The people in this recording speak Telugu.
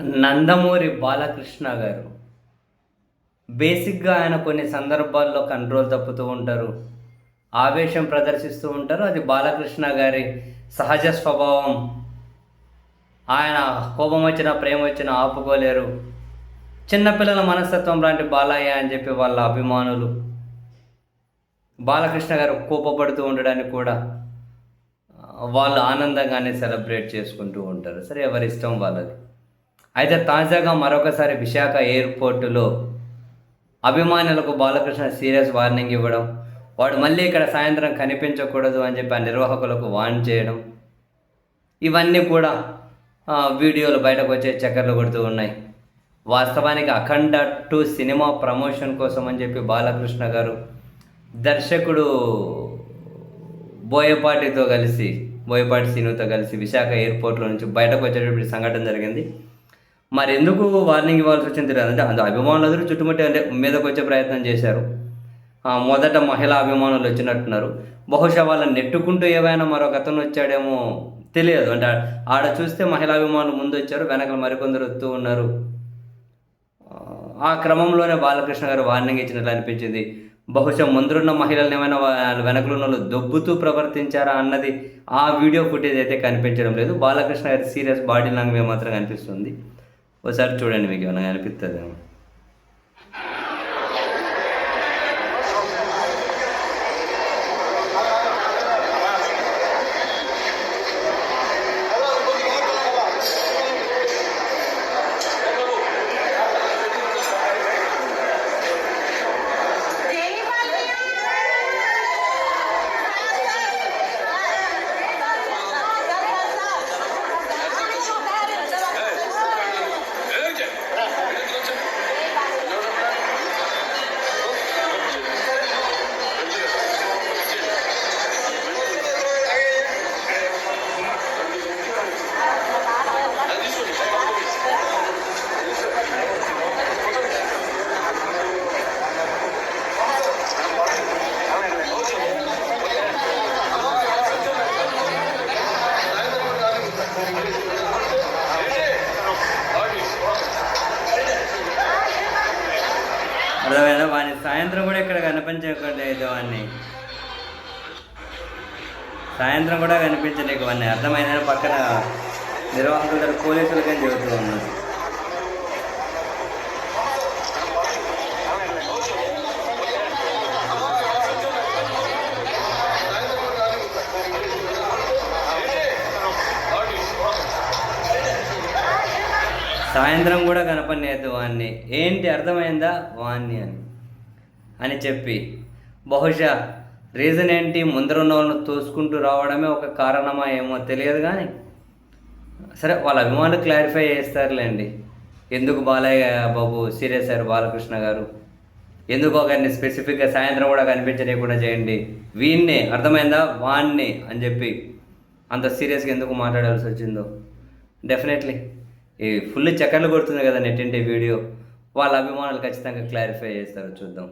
నందమూరి బాలకృష్ణ గారు. బేసిక్గా ఆయన కొన్ని సందర్భాల్లో కంట్రోల్ తప్పుతూ ఉంటారు. ఆవేశం ప్రదర్శిస్తూ ఉంటారు. అది బాలకృష్ణ గారి సహజ స్వభావం. ఆయన కోపం వచ్చిన ప్రేమ వచ్చిన ఆపుకోలేరు. చిన్నపిల్లల మనస్తత్వం లాంటి బాలయ్య అని చెప్పి వాళ్ళ అభిమానులు. బాలకృష్ణ గారు కోపపడుతూ ఉండడానికి కూడా వాళ్ళు ఆనందంగానే సెలబ్రేట్ చేసుకుంటూ ఉంటారు. సరే ఎవరి ఇష్టం వాళ్ళది? అయితే తాజాగా మరొకసారి విశాఖ ఎయిర్పోర్టులో అభిమానులకు బాలకృష్ణ సీరియస్ వార్నింగ్ ఇవ్వడం వాడు మళ్ళీ ఇక్కడ సాయంత్రం కనిపించకూడదు అని చెప్పి ఆ నిర్వాహకులకు వార్న్ చేయడం ఇవన్నీ కూడా వీడియోలు బయటకు వచ్చే చక్కర్లు కొడుతూ ఉన్నాయి. వాస్తవానికి అఖండ టూ సినిమా ప్రమోషన్ కోసం అని చెప్పి బాలకృష్ణ గారు దర్శకుడు బోయపాటితో కలిసి బోయపాటి సీనుతో కలిసి విశాఖ ఎయిర్పోర్ట్లో నుంచి బయటకు వచ్చేటప్పుడు సంఘటన జరిగింది. మరి ఎందుకు వార్నింగ్ ఇవ్వాల్సి వచ్చింది తెలియదు అంటే అందు అభిమానులందరూ చుట్టుముట్టి అంటే మీదకు వచ్చే ప్రయత్నం చేశారు. మొదట మహిళా అభిమానులు వచ్చినట్టున్నారు. బహుశా వాళ్ళని నెట్టుకుంటూ ఏవైనా మరొక అతను వచ్చాడేమో తెలియదు. అంటే ఆడ చూస్తే మహిళా అభిమానులు ముందు వచ్చారు వెనకలు మరికొందరు వస్తూ ఉన్నారు. ఆ క్రమంలోనే బాలకృష్ణ గారు వార్నింగ్ ఇచ్చినట్లు అనిపించింది. బహుశా ముందున్న మహిళలను ఏమైనా వెనకలు ఉన్న వాళ్ళు దొబ్బుతూ ప్రవర్తించారా అన్నది ఆ వీడియో ఫుటేజ్ అయితే కనిపించడం లేదు. బాలకృష్ణ గారి సీరియస్ బాడీ లాంగ్వేజ్ మాత్రం కనిపిస్తుంది. ఒకసారి చూడండి మీకు ఏమైనా కనిపిస్తుంది సాయంత్రం కూడా ఇక్కడ కనిపించలేదు వాడిని సాయంత్రం కూడా కనిపించలేక వాడిని అర్థమైన పక్కన నిర్వాహకులు గారు పోలీసులకని చెబుతూ ఉన్నారు. సాయంత్రం కూడా కనపడలేదు వాణ్ణి. ఏంటి? అర్థమైందా? వాణ్ణి అని. అని చెప్పి. బహుశా రీజన్ ఏంటి? ముందర ఉన్న వాళ్ళని తోసుకుంటూ రావడమే ఒక కారణమా ఏమో తెలియదు కానీ. సరే వాళ్ళ అభిమానులు క్లారిఫై చేస్తారులేండి. ఎందుకు బాలయ్య బాబు సీరియస్ అయ్యారు బాలకృష్ణ గారు? ఎందుకు ఒకరిని స్పెసిఫిక్గా సాయంత్రం కూడా కనిపించలేకుండా చేయండి? వీణ్ణి అర్థమైందా? వాణ్ణి అని చెప్పి. అంత సీరియస్గా ఎందుకు మాట్లాడాల్సి వచ్చిందో? డెఫినెట్లీ ఈ ఫుల్ చక్కర్లు కొడుతుంది కదా నెట్టింటి వీడియో. వాళ్ళ అభిమానులు ఖచ్చితంగా క్లారిఫై చేస్తారు చూద్దాం.